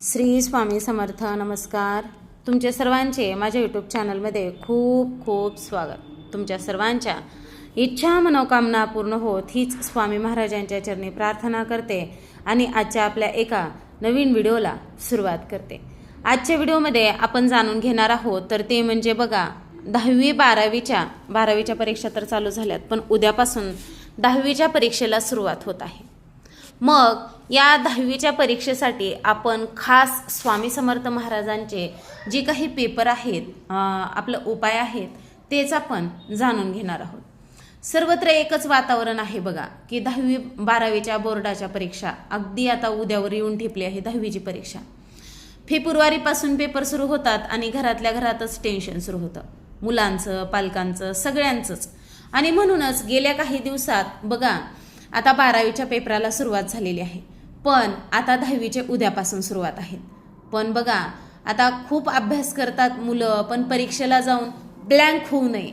श्री स्वामी समर्थ नमस्कार. तुमचे सर्वांचे माझ्या यूट्यूब चॅनलमध्ये खूप खूप स्वागत. तुमच्या सर्वांच्या इच्छा मनोकामना पूर्ण होत हीच स्वामी महाराजांच्या चरणी प्रार्थना करते आणि आजच्या आपल्या एका नवीन व्हिडिओला सुरुवात करते. आजच्या व्हिडिओमध्ये आपण जाणून घेणार आहोत तर ते म्हणजे बघा दहावी बारावीच्या बारावीच्या परीक्षा तर चालू झाल्यात पण उद्यापासून दहावीच्या परीक्षेला सुरुवात होत आहे. मग या दहावीच्या परीक्षेसाठी आपण खास स्वामी समर्थ महाराजांचे जे काही पेपर आहेत आपलं उपाय आहेत तेच आपण जाणून घेणार आहोत. सर्वत्र एकच वातावरण आहे बघा की दहावी बारावीच्या बोर्डाच्या परीक्षा. अगदी आता उद्यावर येऊन ठेपली आहे दहावीची परीक्षा. फेब्रुवारीपासून पेपर सुरू होतात आणि घरातल्या घरातच टेन्शन सुरू होतं. मुलांचं पालकांचं सगळ्यांचंच. आणि म्हणूनच गेल्या काही दिवसात बघा आता बारावीच्या पेपराला सुरुवात झालेली आहे. पण आता दहावीचे उद्यापासून सुरुवात आहेत. पण बघा आता खूप अभ्यास करतात मुलं पण परीक्षेला जाऊन ब्लँक होऊ नये.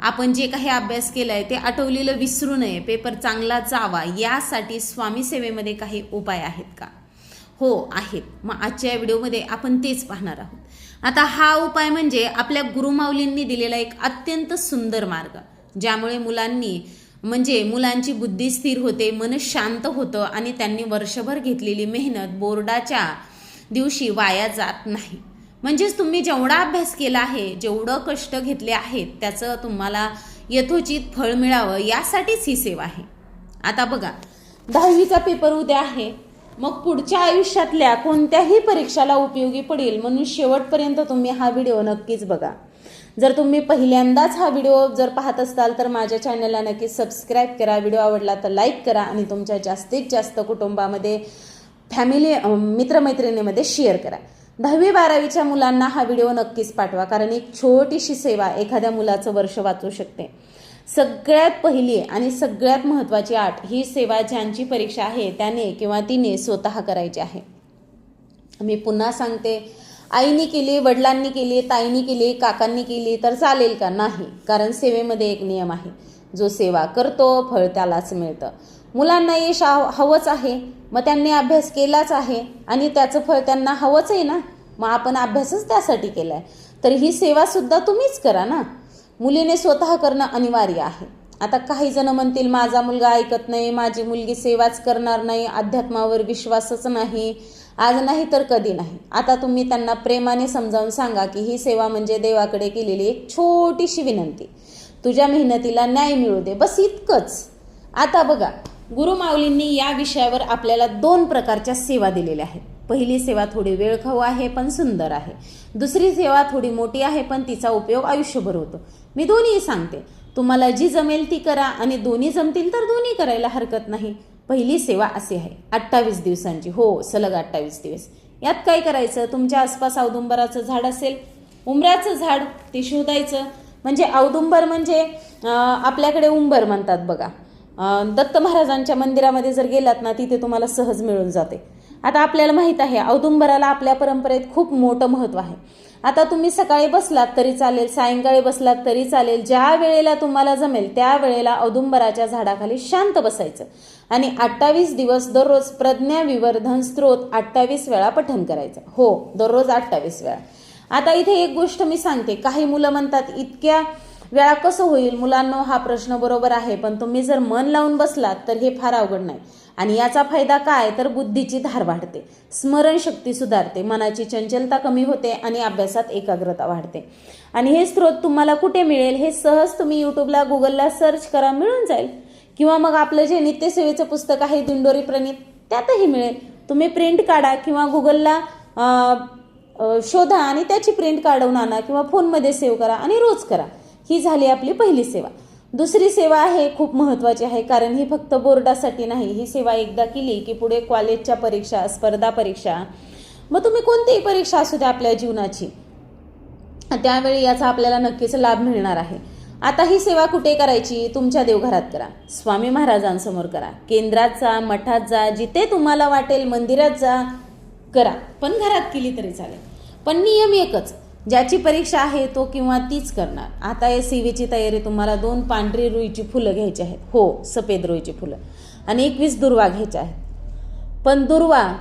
आपण जे काही अभ्यास केलाय ते आठवलेलं विसरू नये. पेपर चांगला जावा यासाठी स्वामी सेवेमध्ये काही उपाय आहेत का? हो आहेत. मग आजच्या या व्हिडिओमध्ये आपण तेच पाहणार आहोत. आता हा उपाय म्हणजे आपल्या गुरुमाऊलींनी दिलेला एक अत्यंत सुंदर मार्ग ज्यामुळे मुलांनी म्हणजे मुलांची बुद्धी स्थिर होते मन शांत होतं आणि त्यांनी वर्षभर घेतलेली मेहनत बोर्डाच्या दिवशी वाया जात नाही. म्हणजेच तुम्ही जेवढा अभ्यास केला आहे जेवढं कष्ट घेतले आहेत त्याचं तुम्हाला यथोचित फळ मिळावं यासाठीच ही सेवा आहे. आता बघा दहावीचा पेपर उद्या आहे. मग पुढच्या आयुष्यातल्या कोणत्याही परीक्षाला उपयोगी पडेल म्हणून शेवटपर्यंत तुम्ही हा व्हिडिओ नक्कीच बघा. जर तुम्ही पहिल्यांदाच हा व्हिडिओ जर पाहत असाल तर माझ्या चॅनलला नक्की सबस्क्राईब करा. व्हिडिओ आवडला तर लाईक करा आणि तुमच्या जास्तीत जास्त कुटुंबामध्ये फॅमिली मित्रमैत्रिणीमध्ये शेअर करा. दहावी बारावीच्या मुलांना हा व्हिडिओ नक्कीच पाठवा कारण एक छोटीशी सेवा एखाद्या मुलाचं वर्ष वाचू शकते. सगळ्यात पहिली आणि सगळ्यात महत्त्वाची आठ ही सेवा ज्यांची परीक्षा आहे त्याने किंवा तिने स्वतः करायची आहे. मी पुन्हा सांगते आईने केली वडिलांनी केली ताईनी केली काकांनी केली तर चालेल का? नाही. कारण सेवेमध्ये एक नियम आहे. जो सेवा करतो फळ त्यालाच मिळतं. मुलांना यश हव- हवंच आहे. मग त्यांनी अभ्यास केलाच आहे. आणि त्याचं फळ त्यांना हवंच आहे ना? मग आपण अभ्यासच त्यासाठी केला आहे तर ही सेवासुद्धा तुम्हीच करा ना? मुलीने स्वतः करणं अनिवार्य आहे. आता काही जण म्हणतील माझा मुलगा ऐकत नाही माझी मुलगी सेवाच करणार नाही अध्यात्मावर विश्वासच नाही. आज नाही तर कधी नाही. आता तुम्ही त्यांना प्रेमाने समजावून सांगा की ही सेवा म्हणजे देवाकडे केलेली एक छोटीशी विनंती. तुझ्या मेहनतीला न्याय मिळू दे. बस इतकंच. आता बघा गुरुमाऊलींनी या विषयावर आपल्याला दोन प्रकारच्या सेवा दिलेल्या आहेत. पहिली सेवा थोडी वेळखाऊ आहे पण सुंदर आहे. दुसरी सेवा थोडी मोठी आहे पण तिचा उपयोग आयुष्यभर होतो. मी दोन्ही सांगते. तुम्हाला जी जमेल ती करा आणि दोन्ही जमतील तर दोन्ही करायला हरकत नाही. पहिली सेवा अशी आहे अठ्ठावीस दिवसांची. हो सलग अठ्ठावीस दिवस. यात काय करायचं? तुमच्या आसपास औदुंबराचं झाड असेल उंबराचं झाड ते शोधायचं. म्हणजे औदुंबर म्हणजे आपल्याकडे उंबर म्हणतात बघा. दत्त महाराजांच्या मंदिरामध्ये जर गेलात ना तिथे तुम्हाला सहज मिळून जाते. आता आपल्याला माहीत आहे औदुंबराला आपल्या परंपरेत खूप मोठं महत्त्व आहे. आता तुम्ही सकाळी बसलात तरी चालेल सायंकाळी बसलात तरी चालेल. ज्या वेळेला तुम्हाला जमेल त्या वेळेला औदुंबराच्या झाडाखाली शांत बसायचं. आणि अठ्ठावीस दिवस दररोज प्रज्ञा विवर्धन स्त्रोत अठ्ठावीस वेळा पठन करायचं. हो दररोज अठ्ठावीस वेळा. आता इथे एक गोष्ट मी सांगते. काही मुलं म्हणतात इतक्या वेळा कसं होईल? मुलांना हा प्रश्न बरोबर आहे पण तुम्ही जर मन लावून बसलात तर हे फार अवघड नाही. आणि याचा फायदा काय? तर बुद्धीची धार वाढते. स्मरणशक्ती सुधारते. मनाची चंचलता कमी होते आणि अभ्यासात एकाग्रता वाढते. आणि हे स्रोत तुम्हाला कुठे मिळेल? हे सहज तुम्ही यूट्यूबला गुगलला सर्च करा मिळून जाईल. किंवा मग आपलं जे नित्यसेवेचं पुस्तक आहे दिंडोरी प्रणित त्यातही मिळेल. तुम्ही प्रिंट काढा किंवा गुगलला शोधा आणि त्याची प्रिंट काढवून आणा किंवा फोनमध्ये सेव्ह करा आणि रोज करा. ही झाली आपली पहिली सेवा. दुसरी सेवा आहे खूप महत्त्वाची आहे कारण ही फक्त बोर्डासाठी नाही ही सेवा एकदा केली की पुढे कॉलेजच्या परीक्षा स्पर्धा परीक्षा मग तुम्ही कोणतीही परीक्षा असू द्या आपल्या जीवनाची त्यावेळी याचा आपल्याला नक्कीच लाभ मिळणार आहे. आता ही सेवा कुठे करायची? तुमच्या देवघरात करा. स्वामी महाराजांसमोर करा. केंद्रात जा मठात जा जिथे तुम्हाला वाटेल मंदिरात जा करा. पण घरात केली तरी चालेल. पण नियम एकच. ज्याची परीक्षा आहे तो किंवा तीच करणार. आता या सेवेची तयारी तुम्हाला दोन पांढरी रुईची फुलं घ्यायची आहेत. हो सफेद रुईची फुलं. आणि एकवीस दुर्वा घ्यायच्या आहेत. पण दुर्वा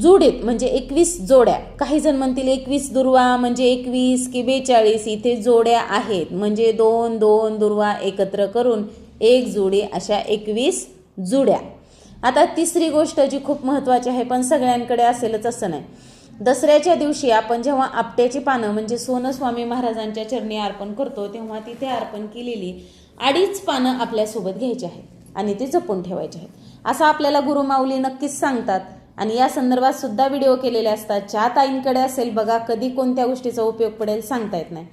जुडीत म्हणजे एकवीस जोड्या. काही जण म्हणतील एकवीस दुर्वा म्हणजे एकवीस की बेचाळीस इथे जोड्या आहेत. म्हणजे दोन दोन दुर्वा एकत्र करून एक जुडी अशा एकवीस जुड्या. आता तिसरी गोष्ट जी खूप महत्त्वाची आहे पण सगळ्यांकडे असेलच असं नाही. दसऱ्याच्या दिवशी आपण जेव्हा आपट्याची पानं म्हणजे सोनं स्वामी महाराजांच्या चरणी अर्पण करतो तेव्हा तिथे अर्पण केलेली अडीच पानं आपल्यासोबत घ्यायची आहेत आणि ती जपून ठेवायची आहेत. असं आपल्याला गुरुमाऊली नक्कीच सांगतात. आणि या संदर्भात सुद्धा व्हिडिओ केलेले असतात. ज्या ताईंकडे असेल बघा कधी कोणत्या गोष्टीचा उपयोग पडेल सांगता येत नाही.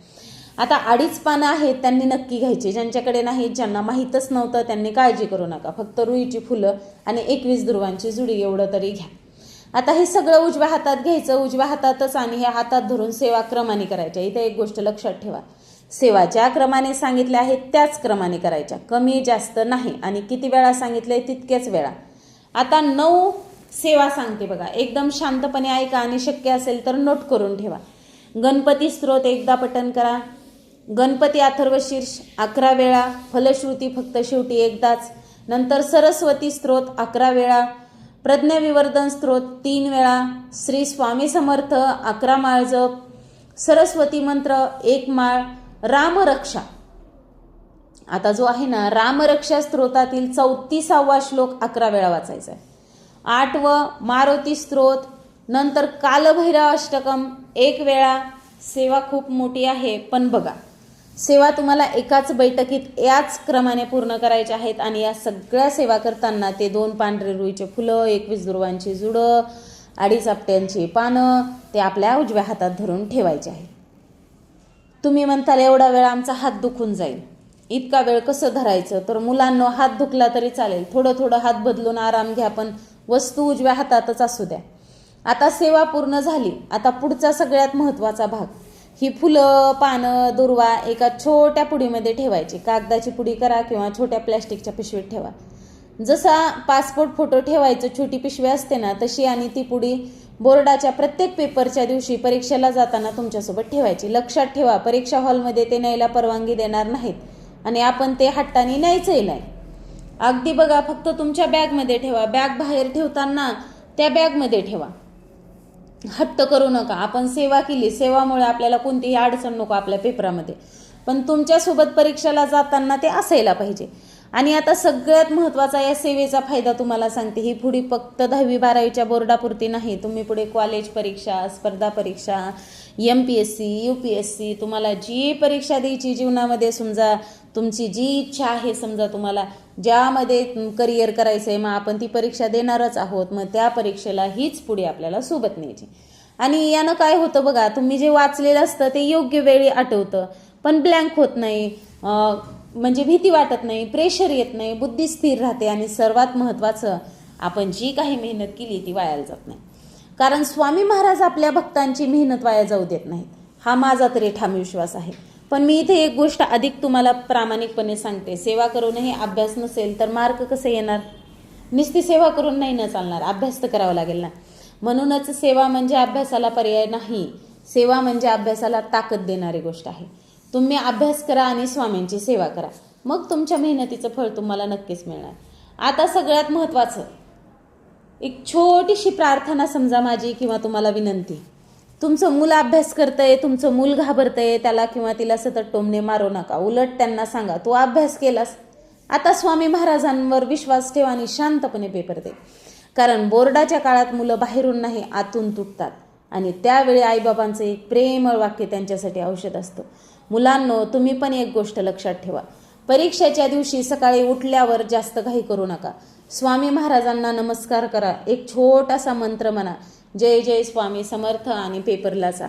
आता अडीच पानं आहेत त्यांनी नक्की घ्यायची. ज्यांच्याकडे नाहीत ज्यांना माहीतच नव्हतं त्यांनी काळजी करू नका. फक्त रुईची फुलं आणि एकवीस दुर्वांची जुडी एवढं तरी घ्या. आता हे सगळं उजव्या हातात घ्यायचं. उजव्या हातातच आणि हे हातात धरून सेवा क्रमाने करायच्या. इथे एक गोष्ट लक्षात ठेवा. सेवा ज्या क्रमाने सांगितल्या आहेत त्याच क्रमाने करायच्या. कमी जास्त नाही. आणि किती वेळा सांगितले तितक्याच वेळा. आता नऊ सेवा सांगते बघा. एकदम शांतपणे ऐका आणि शक्य असेल तर नोट करून ठेवा. गणपती स्त्रोत एकदा पठन करा. गणपती अथर्वशीर्ष अकरा वेळा फलश्रुती फक्त शेवटी एकदाच. नंतर सरस्वती स्त्रोत अकरा वेळा प्रज्ञाविवर्धन स्त्रोत तीन वेळा श्री स्वामी समर्थ अकरा माळ जप सरस्वती मंत्र एक माळ रामरक्षा आता जो आहे ना रामरक्षा स्त्रोतातील चौतीसावा श्लोक अकरा वेळा वाचायचा आहे. आठवं मारुती स्त्रोत नंतर कालभैरव अष्टकम एक वेळा. सेवा खूप मोठी आहे पण बघा. सेवा तुम्हाला एकाच बैठकीत याच क्रमाने पूर्ण करायच्या आहेत आणि या सगळ्या सेवा करताना ते दोन पांढरे रुईचे फुलं एकवीस दुर्वांची जुडं अडीच आपट्यांची पानं ते आपल्या उजव्या हातात धरून ठेवायचे आहे. तुम्ही म्हणताल एवढा वेळ आमचा हात दुखून जाईल. इतका वेळ कसं धरायचं? तर मुलांना हात दुखला तरी चालेल. थोडं थोडं हात बदलून आराम घ्या पण वस्तू उजव्या हातातच असू द्या. आता सेवा पूर्ण झाली. आता पुढचा सगळ्यात महत्त्वाचा भाग. ही फुलं पानं दुर्वा एका छोट्या पुडीमध्ये ठेवायची. कागदाची पुडी करा किंवा छोट्या प्लॅस्टिकच्या पिशवीत ठेवा. जसा पासपोर्ट फोटो ठेवायचं छोटी पिशवी असते ना तशी आणि ती पुडी बोर्डाच्या प्रत्येक पेपरच्या दिवशी परीक्षेला जाताना तुमच्यासोबत ठेवायची. लक्षात ठेवा परीक्षा हॉलमध्ये ते न्यायला परवानगी देणार नाहीत. आणि आपण ते हट्टाने न्यायचंही नाही. अगदी बघा फक्त तुमच्या बॅगमध्ये ठेवा. बॅग बाहेर ठेवताना त्या बॅगमध्ये ठेवा. हट्ट करू नका. आपण सेवा केली. सेवामुळे आपल्याला कोणतीही अडचण नको आपल्या पेपरामध्ये. पण तुमच्यासोबत परीक्षेला जाताना ते असायला पाहिजे. आणि आता सगळ्यात महत्त्वाचा या सेवेचा फायदा तुम्हाला सांगते. ही पुढे फक्त दहावी बारावीच्या बोर्डापुरती नाही. तुम्ही पुढे कॉलेज परीक्षा स्पर्धा परीक्षा M P S C U P S C तुम्हाला जी परीक्षा द्यायची जीवनामध्ये समजा तुमची जी इच्छा आहे समजा तुम्हाला ज्यामध्ये करिअर करायचं आहे मग आपण ती परीक्षा देणारच आहोत मग त्या परीक्षेला हीच पुढे आपल्याला सोबत न्यायची. आणि यानं काय होतं बघा तुम्ही जे वाचलेलं असतं ते योग्य वेळी आठवतं. पण ब्लँक होत नाही म्हणजे भीती वाटत नाही प्रेशर येत नाही बुद्धी स्थिर राहते आणि सर्वात महत्त्वाचं आपण जी काही मेहनत केली ती वायाला जात नाही. कारण स्वामी महाराज आपल्या भक्तांची मेहनत वाया जाऊ देत नाहीत. हा माझा तरी ठाम विश्वास आहे. पण मी इथे एक गोष्ट अधिक तुम्हाला प्रामाणिकपणे सांगते. सेवा करूनही अभ्यास नसेल तर मार्क कसे येणार? नुसती सेवा करून नाही ना चालणार. अभ्यास तर करावा लागेल ना. म्हणूनच सेवा म्हणजे अभ्यासाला पर्याय नाही. सेवा म्हणजे अभ्यासाला ताकद देणारी गोष्ट आहे. तुम्ही अभ्यास करा आणि स्वामींची सेवा करा. मग तुमच्या मेहनतीचं फळ तुम्हाला नक्कीच मिळणार. आता सगळ्यात महत्त्वाचं. एक छोटीशी प्रार्थना समजा माझी किंवा तुम्हाला विनंती. तुमचं मूल अभ्यास करतंय तुमचं मूल घाबरतंय त्याला किंवा तिला सतत टोमणे मारू नका. उलट त्यांना सांगा तू अभ्यास केलास? आता स्वामी महाराजांवर विश्वास ठेवा आणि शांतपणे पेपर दे. कारण बोर्डाच्या काळात मुलं बाहेरून नाही आतून तुटतात. आणि त्यावेळी आईबाबांचं एक प्रेमळ वाक्य त्यांच्यासाठी औषध असतं. मुलांनो तुम्ही पण एक गोष्ट लक्षात ठेवा. परीक्षेच्या दिवशी सकाळी उठल्यावर जास्त घाई करू नका. स्वामी महाराजांना नमस्कार करा. एक छोटासा मंत्र म्हणा. जय जय स्वामी समर्थ आणि पेपरला जा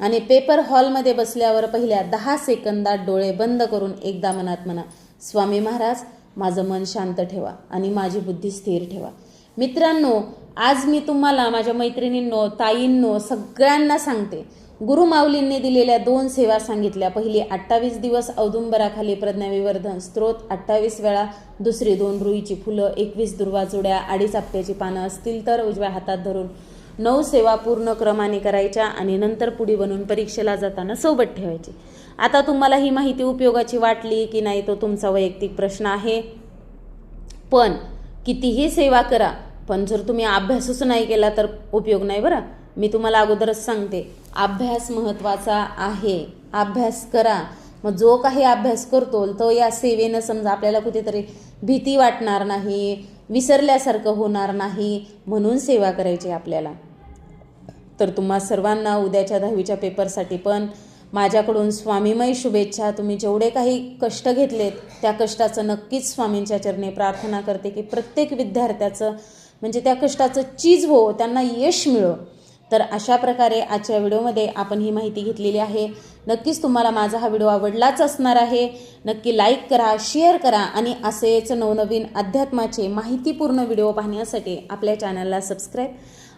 आणि पेपर हॉलमध्ये बसल्यावर पहिल्या दहा सेकंदात डोळे बंद करून एकदा मनात म्हणा स्वामी महाराज माझं मन शांत ठेवा आणि माझी बुद्धी स्थिर ठेवा. मित्रांनो आज मी तुम्हाला माझ्या मैत्रिणींनो ताईंनो सगळ्यांना सांगते. गुरुमाऊलींनी दिलेल्या दोन सेवा सांगितल्या. पहिली अठ्ठावीस दिवस औदुंबराखाली प्रज्ञाविवर्धन. स्त्रोत अठ्ठावीस वेळा. दुसरी दोन रुईची फुलं एकवीस दुर्वा जुड्या अडीच आपट्याची पानं असतील तर उजव्या हातात धरून नऊ सेवा पूर्ण क्रमाने करायच्या आणि नंतर पुढी बनून परीक्षेला जाताना सोबत ठेवायची. आता तुम्हाला ही माहिती उपयोगाची वाटली की नाही तो तुमचा वैयक्तिक प्रश्न आहे. पण कितीही सेवा करा पण जर तुम्ही अभ्यासच नाही केला तर उपयोग नाही बरं. मी तुम्हाला अगोदरच सांगते अभ्यास महत्त्वाचा आहे. अभ्यास करा. मग जो काही अभ्यास करतो तो या सेवेनं समजा आपल्याला कुठेतरी भीती वाटणार नाही विसरल्यासारखं होणार नाही म्हणून सेवा करायची आपल्याला. तर तुम्हा सर्वांना उद्याच्या दहावीच्या पेपरसाठी पण माझ्याकडून स्वामीमय शुभेच्छा. तुम्ही जेवढे काही कष्ट घेतलेत त्या कष्टाचं नक्कीच स्वामींच्या चरणी प्रार्थना करते की प्रत्येक विद्यार्थ्याचं म्हणजे त्या कष्टाचं चीज हो त्यांना यश मिळो. तर अशा प्रकारे आजच्या व्हिडिओमध्ये आपण ही माहिती घेतलेली आहे. नक्कीच तुम्हाला माझा हा व्हिडिओ आवडलाच असणार आहे. नक्की लाईक करा शेअर करा आणि असेच नवनवीन अध्यात्माचे माहितीपूर्ण व्हिडिओ पाहण्यासाठी आपल्या चॅनलला सबस्क्राईब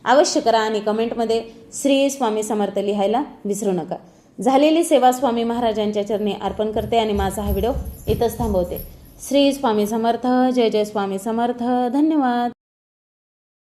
अवश्य करा आणि कमेंटमध्ये श्री स्वामी समर्थ लिहायला विसरू नका. झालेली सेवा स्वामी महाराजांच्या चरणी अर्पण करते आणि माझा हा व्हिडिओ इथंच थांबवते. श्री स्वामी समर्थ जय जय स्वामी समर्थ धन्यवाद.